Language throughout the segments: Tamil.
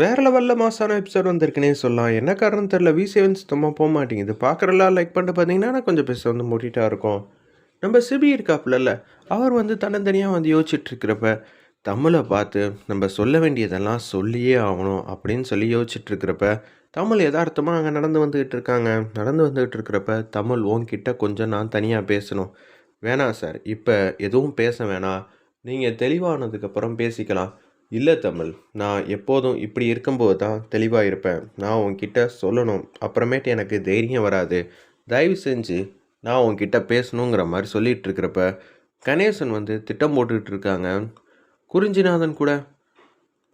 வேற லெவலில் மாசான எபிசோட் வந்திருக்குனே சொல்லலாம். என்ன காரணம் தெரில வி செவன் சுத்தமாக போக மாட்டேங்குது. பார்க்குறலாம் லைக் பண்ணிட்டு பார்த்தீங்கன்னா கொஞ்சம் பேச வந்து மூட்டிகிட்டா இருக்கும். நம்ம சிபி இருக்காப்புலல்ல அவர் வந்து தன்னந்தனியாக வந்து யோசிச்சுட்ருக்கிறப்ப தமிழை பார்த்து நம்ம சொல்ல வேண்டியதெல்லாம் சொல்லியே ஆகணும் அப்படின்னு சொல்லி யோசிச்சுட்ருக்கிறப்ப தமிழ் யதார்த்தமாக அங்கே நடந்து வந்துக்கிட்டு இருக்காங்க. நடந்து வந்துக்கிட்டு இருக்கிறப்ப தமிழ் உன்கிட்ட கொஞ்சம் நான் தனியாக பேசணும். வேணாம் சார். இப்போ எதுவும் பேச வேணாம். நீங்கள் தெளிவானதுக்கப்புறம் பேசிக்கலாம். இல்லை தமிழ் நான் எப்போதும் இப்படி இருக்கும்போது தான் தெளிவாக இருப்பேன். நான் உன்கிட்ட சொல்லணும். அப்புறமேட்டு எனக்கு தைரியம் வராது. தயவு செஞ்சு நான் உன்கிட்ட பேசணுங்கிற மாதிரி சொல்லிகிட்டு இருக்கிறப்ப கணேசன் வந்து திட்டம் போட்டுக்கிட்டு இருக்காங்க. குறிஞ்சிநாதன் கூட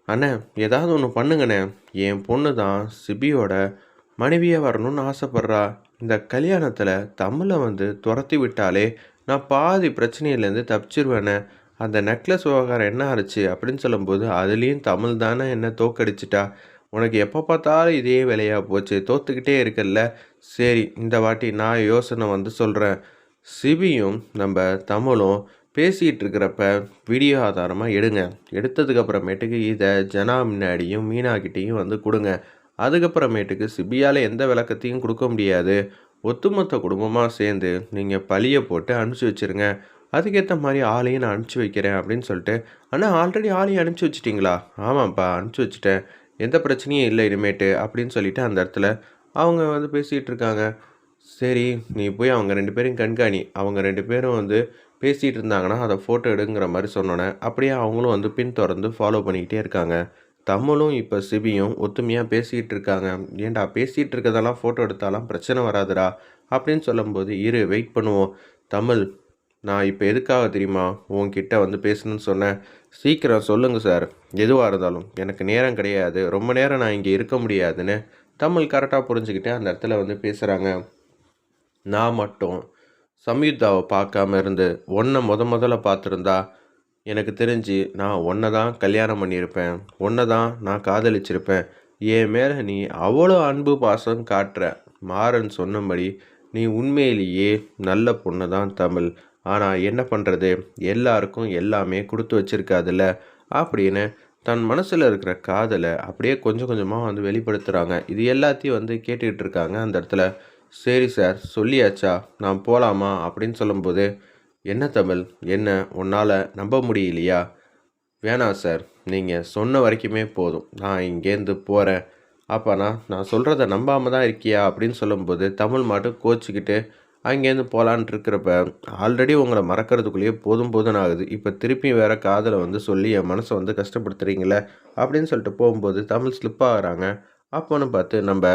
அண்ணே ஏதாவது ஒன்று பண்ணுங்கண்ணே. என் பொண்ணு தான் சிபியோட மனைவியாக வரணும்னு ஆசைப்பட்றா. இந்த கல்யாணத்தில் தமிழை வந்து துரத்தி விட்டாலே நான் பாதி பிரச்சனையிலேருந்து தப்பிச்சிருவேனே அந்த நெக்லஸ் விவகாரம் என்ன ஆச்சு அப்படின்னு சொல்லும்போது அதுலேயும் தமிழ் தானே என்ன தோக்கடிச்சிட்டா? உனக்கு எப்போ பார்த்தாலும் இதே வேலையாக போச்சு தோத்துக்கிட்டே இருக்கல்ல? சரி இந்த வாட்டி நான் யோசனை வந்து சொல்கிறேன் சிபியும் நம்ம தமிழும் பேசிகிட்டு இருக்கிறப்ப வீடியோ ஆதாரமாக எடுங்க. எடுத்ததுக்கப்புறமேட்டுக்கு இதை ஜனா முன்னாடியும் மீனாக்கிட்டேயும் வந்து கொடுங்க. அதுக்கப்புறமேட்டுக்கு சிபியால் எந்த விளக்கத்தையும் கொடுக்க முடியாது. ஒட்டுமொத்த குடும்பமாக சேர்ந்து நீங்கள் பழியை போட்டு அனுப்பிச்சி வச்சுருங்க. அதுக்கேற்ற மாதிரி ஆளையும் நான் அனுப்பிச்சி வைக்கிறேன் அப்படின்னு சொல்லிட்டு அண்ணா ஆல்ரெடி ஆளையும் அனுப்பிச்சி வச்சிட்டிங்களா? ஆமாம்ப்பா அனுப்பிச்சி வச்சுட்டேன். எந்த பிரச்சனையும் இல்லை இனிமேட்டு அப்படின்னு சொல்லிட்டு அந்த இடத்துல அவங்க வந்து பேசிகிட்டு இருக்காங்க. சரி நீ போய் அவங்க ரெண்டு பேரும் கண்காணி. அவங்க ரெண்டு பேரும் வந்து பேசிகிட்டு இருந்தாங்கன்னா அதை ஃபோட்டோ எடுங்கிற மாதிரி சொன்னோன்னே அப்படியே அவங்களும் வந்து பின் தொடர்ந்து ஃபாலோ பண்ணிக்கிட்டே இருக்காங்க. தமிழும் இப்போ சிபியும் ஒத்துமையாக பேசிக்கிட்டு இருக்காங்க. ஏன்டா பேசிகிட்டு இருக்கதெல்லாம் ஃபோட்டோ எடுத்தாலாம் பிரச்சனை வராதுடா அப்படின்னு சொல்லும்போது இரு வெயிட் பண்ணுவோம். தமிழ் நான் இப்போ எதுக்காக தெரியுமா? உங்ககிட்ட வந்து பேசணும்னு சொன்னேன். சீக்கிரம் சொல்லுங்கள் சார். எதுவாக இருந்தாலும். எனக்கு நேரம் கிடையாது. ரொம்ப நேரம் நான் இங்கே இருக்க முடியாதுன்னு தமிழ் கரெக்டாக புரிஞ்சுக்கிட்டு அந்த இடத்துல வந்து பேசுகிறாங்க நான் மட்டும் சம்யுக்தாவை பார்க்காம இருந்து ஒன்றை முத முதல்ல பார்த்துருந்தா எனக்கு தெரிஞ்சு நான் ஒன்றை தான் கல்யாணம் பண்ணியிருப்பேன். ஒன்றை தான் நான் காதலிச்சிருப்பேன். என் மேலே நீ அவ்வளோ அன்பு பாசம் காட்டுற. மாறன் சொன்னபடி நீ உண்மையிலேயே நல்ல பொண்ணு தான் தமிழ். ஆனால் என்ன பண்ணுறது எல்லாருக்கும் எல்லாமே கொடுத்து வச்சிருக்காதுல்ல? அப்படின்னு தன் மனசில் இருக்கிற காதலை அப்படியே கொஞ்சம் கொஞ்சமாக வந்து வெளிப்படுத்துகிறாங்க இது எல்லாத்தையும் வந்து கேட்டுக்கிட்டு இருக்காங்க அந்த இடத்துல. சரி சார் சொல்லியாச்சா? நான் போகலாமா அப்படின்னு சொல்லும்போது என்ன தமிழ்? என்ன? உன்னால் நம்ப முடியலையா? வேணாம் சார் நீங்கள் சொன்ன வரைக்குமே போதும். நான் இங்கேருந்து போகிறேன் அப்போனா நான் சொல்கிறத நம்பாமல் தான் இருக்கியா? அப்படின்னு சொல்லும்போது தமிழ் மாட்டும் கோச்சிக்கிட்டு அங்கேருந்து போகலான்ட்டு இருக்கிறப்ப ஆல்ரெடி உங்களை மறக்கிறதுக்குள்ளேயே போதும் போதும் ஆகுது. இப்போ திருப்பி வேறு காதலை வந்து சொல்லி என் மனசை வந்து கஷ்டப்படுத்துறீங்களே அப்படின்னு சொல்லிட்டு போகும்போது தமிழ் ஸ்லிப் ஆகிறாங்க. அப்போன்னு பார்த்து நம்ம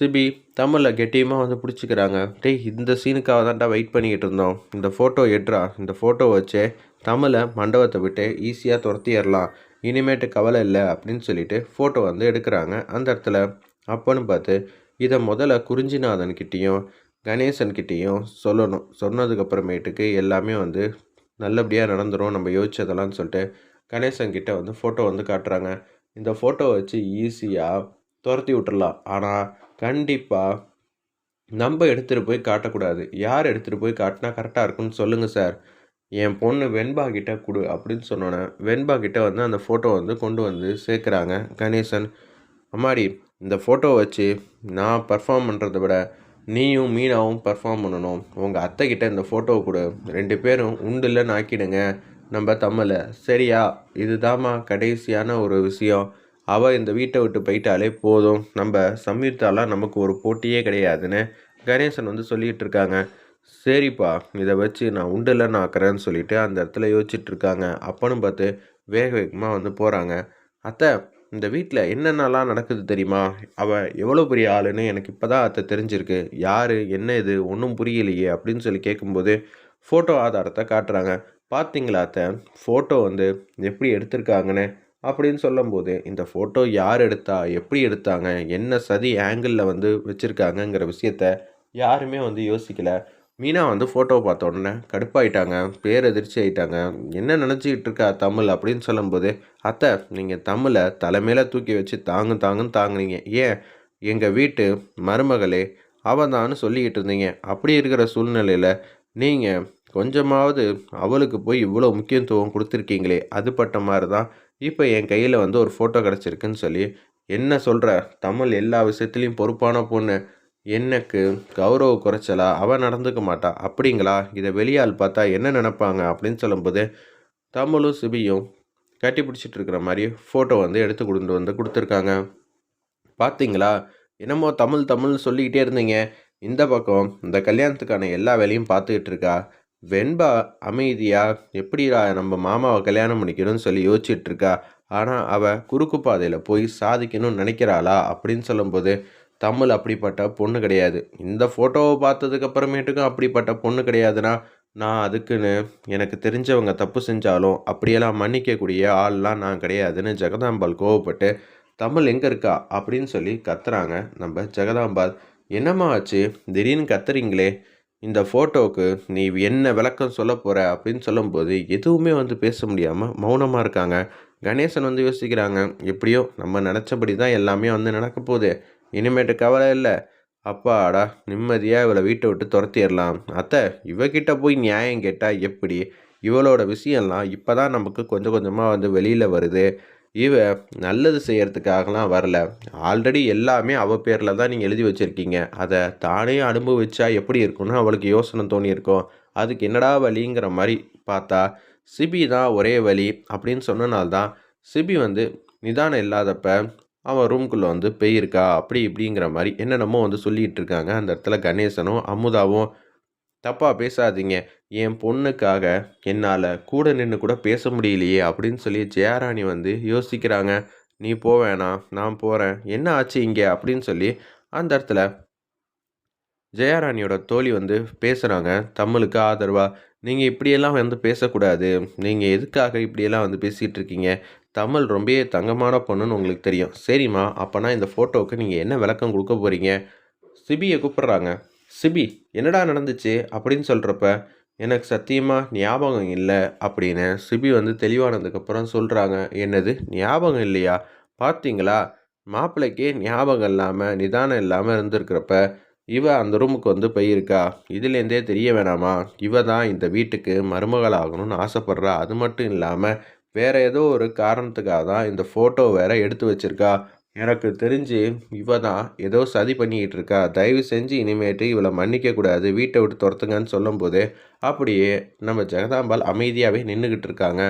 சிபி தமிழில் கெட்டியமாக வந்து பிடிச்சிக்கிறாங்க. டேய் இந்த சீனுக்காக தான்டா வெயிட் பண்ணிக்கிட்டு இருந்தோம். இந்த ஃபோட்டோ எட்ரா இந்த ஃபோட்டோ வச்சே தமிழை மண்டபத்தை விட்டு ஈஸியாக துரத்திடலாம் இனிமேட்டு கவலை இல்லை அப்படின்னு சொல்லிட்டு ஃபோட்டோ வந்து எடுக்கிறாங்க. அந்த இடத்துல அப்போன்னு பார்த்து இதை முதல்ல குறிஞ்சிநாதன்கிட்டேயும் கணேசன்கிட்டேயும் சொல்லணும். சொன்னதுக்கப்புறமேட்டுக்கு எல்லாமே வந்து நல்லபடியாக நடந்துடும் நம்ம யோசிச்சதெல்லாம் சொல்லிட்டு கணேசன்கிட்ட வந்து ஃபோட்டோ வந்து காட்டுறாங்க. இந்த ஃபோட்டோ வச்சு ஈஸியாக துரத்தி விட்டுடலாம் ஆனால் கண்டிப்பாக நம்ம எடுத்துகிட்டு போய் காட்டக்கூடாது. யார் எடுத்துகிட்டு போய் காட்டினா கரெக்டாக இருக்குன்னு சொல்லுங்கள் சார் என் பொண்ணு வெண்பா கிட்ட கொடு அப்படின்னு சொன்னோன்னே வெண்பா கிட்ட வந்து அந்த ஃபோட்டோ வந்து கொண்டு வந்து சேர்க்குறாங்க கணேசன். அம்மாடி இந்த ஃபோட்டோ வச்சு நான் பர்ஃபார்ம் பண்ணுறத விட நீயும் மீனாவும் பர்ஃபார்ம் பண்ணணும். உங்கள் அத்தைக்கிட்ட இந்த ஃபோட்டோவை கொடு. ரெண்டு பேரும் உண்டுலன்னு ஆக்கிடுங்க. நம்ம தமிழை. சரியா? இதுதாம்மா கடைசியான ஒரு விஷயம். அவள் இந்த வீட்டை விட்டு போயிட்டாலே போதும். நம்ம சம்யுக்தாலாம் நமக்கு ஒரு போட்டியே கிடையாதுன்னு கணேசன் வந்து சொல்லிகிட்டு இருக்காங்க. சரிப்பா இதை வச்சு நான் உண்டுலன்னு ஆக்குறேன்னு சொல்லிட்டு அந்த இடத்துல யோசிச்சுட்டு இருக்காங்க. பார்த்து வேக வேகமாக வந்து போகிறாங்க அத்தை இந்த வீட்டில் என்னென்னலாம் நடக்குது தெரியுமா? அவள் எவ்வளோ பெரிய ஆளுன்னு எனக்கு இப்போ தான் அதை தெரிஞ்சிருக்கு. யார்? என்ன இது? ஒன்றும் புரியலையே அப்படின்னு சொல்லி கேட்கும்போது ஃபோட்டோ ஆதாரத்தை காட்டுறாங்க. பார்த்தீங்களா அத்தை? ஃபோட்டோ வந்து எப்படி எடுத்திருக்காங்கன்னு? அப்படின்னு சொல்லும்போது இந்த ஃபோட்டோ யார் எடுத்தா? எப்படி எடுத்தாங்க? என்ன சதி ஆங்கிளில் வந்து வச்சுருக்காங்கங்கிற விஷயத்த யாருமே வந்து யோசிக்கலை. மீனா வந்து ஃபோட்டோ பார்த்த உடனே கடுப்பாயிட்டாங்க பேரதிர்ச்சி ஆயிட்டாங்க. என்ன நினச்சிக்கிட்டு இருக்கா தமிழ்? அப்படின்னு சொல்லும்போது அத்தை நீங்கள் தமிழை தலைமையில தூக்கி வச்சு தாங்கு தாங்குன்னு தாங்குனீங்க. ஏன்? எங்கள் வீட்டு மருமகளே அவள் சொல்லிக்கிட்டு இருந்தீங்க. அப்படி இருக்கிற சூழ்நிலையில் நீங்கள் கொஞ்சமாவது அவளுக்கு போய் இவ்வளோ முக்கியத்துவம் கொடுத்துருக்கீங்களே அதுபட்ட மாதிரி தான் இப்போ என் கையில் வந்து ஒரு ஃபோட்டோ கிடச்சிருக்குன்னு சொல்லி என்ன சொல்கிற தமிழ் எல்லா விஷயத்துலேயும் பொறுப்பான பொண்ணு. எனக்கு கௌரவ குறைச்சலா? அவள் நடந்துக்க மாட்டா. அப்படிங்களா? இதை வெளியால் பார்த்தா என்ன நினப்பாங்க? அப்படின்னு சொல்லும்போது தமிழும் சிபியும் கட்டி பிடிச்சிட்டு இருக்கிற மாதிரி ஃபோட்டோ வந்து எடுத்து கொண்டு வந்து கொடுத்துருக்காங்க. பார்த்தீங்களா? என்னமோ தமிழ் தமிழ்னு சொல்லிக்கிட்டே இருந்தீங்க. இந்த பக்கம் இந்த கல்யாணத்துக்கான எல்லா வேலையும் பார்த்துக்கிட்டு இருக்கா? வெண்பா அமைதியாக எப்படிடா நம்ம மாமாவை கல்யாணம் பண்ணிக்கணும்னு சொல்லி யோசிச்சுட்டு இருக்கா? ஆனால் அவள் குறுக்கு பாதையில் போய் சாதிக்கணும்னு நினைக்கிறாளா? அப்படின்னு சொல்லும்போது தமிழ் அப்படிப்பட்ட பொண்ணு கிடையாது. இந்த ஃபோட்டோவை பார்த்ததுக்கப்புறமேட்டுக்கும் அப்படிப்பட்ட பொண்ணு கிடையாதுன்னா நான் அதுக்குன்னு எனக்கு தெரிஞ்சவங்க தப்பு செஞ்சாலும் அப்படியெல்லாம் மன்னிக்கக்கூடிய ஆள்லாம் நான் கிடையாதுன்னு ஜெகதாம்பாள் கோவப்பட்டு தமிழ் எங்கே இருக்கா? அப்படின்னு சொல்லி கத்துறாங்க நம்ம ஜெகதாம்பாள். என்னம்மா ஆச்சு? திடீர்னு கத்துறீங்களே? இந்த ஃபோட்டோவுக்கு நீ என்ன விளக்கம் சொல்ல போகிற அப்படின்னு சொல்லும்போது எதுவுமே வந்து பேச முடியாமல் மௌனமாக இருக்காங்க. கணேசன் வந்து யோசிக்கிறாங்க எப்படியோ நம்ம நினச்சபடி தான் எல்லாமே வந்து நடக்க போகுது. இனிமேட்டு கவலை இல்லை. அப்பாடா நிம்மதியாக இவளை வீட்டை விட்டு துரத்திடலாம். அத்தை இவகிட்ட போய் நியாயம் கேட்டால் எப்படி? இவளோட விஷயம்லாம் இப்போ தான் நமக்கு கொஞ்சம் கொஞ்சமாக வந்து வெளியில் வருது. இவ நல்லது செய்கிறதுக்காகலாம் வரல. ஆல்ரெடி எல்லாமே அவள் பேரில் தான் நீங்கள் எழுதி வச்சுருக்கீங்க. அதை தானே அனுபவிச்சா எப்படி இருக்கும்னு அவளுக்கு யோசனை தோணியிருக்கும். அதுக்கு என்னடா வழிங்கிற மாதிரி பார்த்தா சிபி தான் ஒரே வழி அப்படின்னு சொன்னனால்தான் சிபி வந்து நிதானம் இல்லாதப்ப அவன் ரூம்குள்ளே வந்து பெய்யிருக்கா அப்படி இப்படிங்கிற மாதிரி என்னென்னமோ வந்து சொல்லிகிட்டு இருக்காங்க. அந்த இடத்துல கணேசனும் அமுதாவும் தப்பாக பேசாதீங்க. என் பொண்ணுக்காக என்னால் கூட நின்று கூட பேச முடியலையே அப்படின்னு சொல்லி ஜெயராணி வந்து யோசிக்கிறாங்க. நீ போவேணா நான் போகிறேன் என்ன ஆச்சு இங்கே? அப்படின்னு சொல்லி அந்த இடத்துல ஜெயராணியோட தோழி வந்து பேசுகிறாங்க தமிழுக்கு ஆதரவாக நீங்கள் இப்படியெல்லாம் வந்து பேசக்கூடாது. நீங்கள் எதுக்காக இப்படியெல்லாம் வந்து பேசிகிட்டு இருக்கீங்க? தமிழ் ரொம்பவே தங்கமான பொண்ணுன்னு உங்களுக்கு தெரியும். சரிம்மா அப்போனா இந்த ஃபோட்டோவுக்கு நீங்கள் என்ன விளக்கம் கொடுக்க போகிறீங்க சிபியை கூப்பிட்றாங்க. சிபி என்னடா நடந்துச்சு? அப்படின்னு சொல்கிறப்ப எனக்கு சத்தியமாக ஞாபகம் இல்லை அப்படின்னு சிபி வந்து தெளிவானதுக்கப்புறம் சொல்கிறாங்க என்னது ஞாபகம் இல்லையா? பார்த்தீங்களா மாப்பிள்ளைக்கே ஞாபகம் இல்லாமல் நிதானம் இல்லாமல் இருந்திருக்கிறப்ப இவ அந்த ரூமுக்கு வந்து போயிருக்கா? இதுலேருந்தே தெரிய வேணாமா? இவ தான் இந்த வீட்டுக்கு மருமகளாகணும்னு ஆசைப்பட்றா. அது மட்டும் இல்லாமல் வேறு ஏதோ ஒரு காரணத்துக்காக தான் இந்த ஃபோட்டோ வேற எடுத்து வச்சுருக்கா. எனக்கு தெரிஞ்சு இவ தான் ஏதோ சதி பண்ணிக்கிட்டு இருக்கா. தயவு செஞ்சு இனிமேட்டு இவளை மன்னிக்கக்கூடாது வீட்டை விட்டு துரத்துங்கன்னு சொல்லும்போது அப்படியே நம்ம ஜெகதாம்பால் அமைதியாகவே நின்றுக்கிட்டு இருக்காங்க.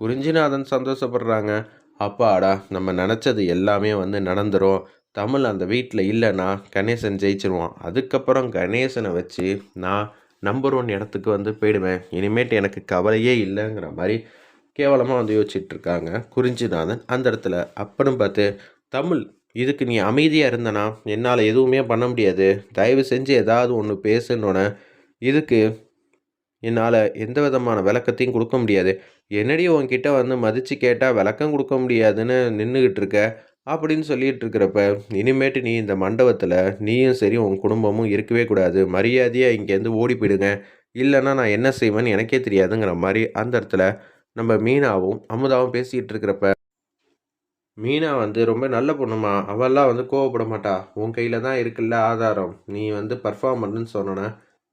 குறிஞ்சிநாதன் சந்தோஷப்படுறாங்க. அப்பாடா நம்ம நினச்சது எல்லாமே வந்து நடந்துடும் தமிழ் அந்த வீட்டில் இல்லைன்னா கணேசன் ஜெயிச்சிருவான். அதுக்கப்புறம் கணேசனை வச்சு நான் நம்பர் ஒன் இடத்துக்கு வந்து போயிடுவேன். இனிமேட்டு எனக்கு கவலையே இல்லைங்கிற மாதிரி கேவலமாக வந்து யோசிச்சிட்ருக்காங்க. குறிஞ்சிநாதன் அந்த இடத்துல அப்பனும் பார்த்து தமிழ் இதுக்கு நீ அமைதியாக இருந்தனா? என்னால் எதுவுமே பண்ண முடியாது. தயவு செஞ்சு ஏதாவது ஒன்று பேசுனோன்னே இதுக்கு என்னால் எந்த விதமான விளக்கத்தையும் கொடுக்க முடியாது. என்னடி உன்கிட்ட வந்து மதித்து கேட்டால் விளக்கம் கொடுக்க முடியாதுன்னு நின்றுக்கிட்டு இருக்க அப்படின்னு சொல்லிட்டு இருக்கிறப்ப இனிமேட்டு நீ இந்த மண்டபத்தில் நீயும் சரி உன் குடும்பமும் இருக்கவே கூடாது. மரியாதையாக இங்கேருந்து ஓடி போயிடுங்க. இல்லைன்னா நான் என்ன செய்வேன்னு எனக்கே தெரியாதுங்கிற மாதிரி அந்த இடத்துல நம்ம மீனாவும் அமுதாவும் பேசிகிட்டு இருக்கிறப்ப மீனா வந்து ரொம்ப நல்ல பொண்ணுமா அவெல்லாம் வந்து கோவப்பட மாட்டா. உன் கையில் தான் இருக்குல்ல ஆதாரம். நீ வந்து பர்ஃபார்ம் பண்ணுன்னு சொன்னோன்னே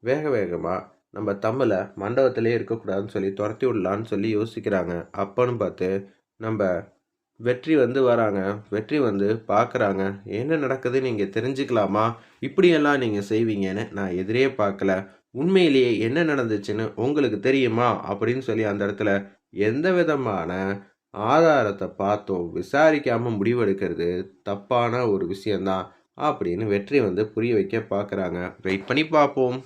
வேக வேகமாக நம்ம தமிழை மண்டபத்திலே இருக்கக்கூடாதுன்னு சொல்லி துரத்தி விடலான்னு சொல்லி யோசிக்கிறாங்க. அப்போன்னு பார்த்து நம்ம வெற்றி வந்து வராங்க. வெற்றி வந்து பார்க்குறாங்க என்ன நடக்குது நீங்கள் தெரிஞ்சுக்கலாமா? இப்படியெல்லாம் நீங்கள் செய்வீங்கன்னு நான் எதிரே பார்க்கல. உண்மையிலேயே என்ன நடந்துச்சுன்னு உங்களுக்கு தெரியுமா? அப்படின்னு சொல்லி அந்த இடத்துல எந்த விதமான ஆதாரத்தை பார்த்தோம் விசாரிக்காமல் முடிவெடுக்கிறது தப்பான ஒரு விஷயந்தான் அப்படின்னு வெற்றி வந்து புரிய வைக்க பார்க்குறாங்க. வெயிட் பண்ணி பார்ப்போம்.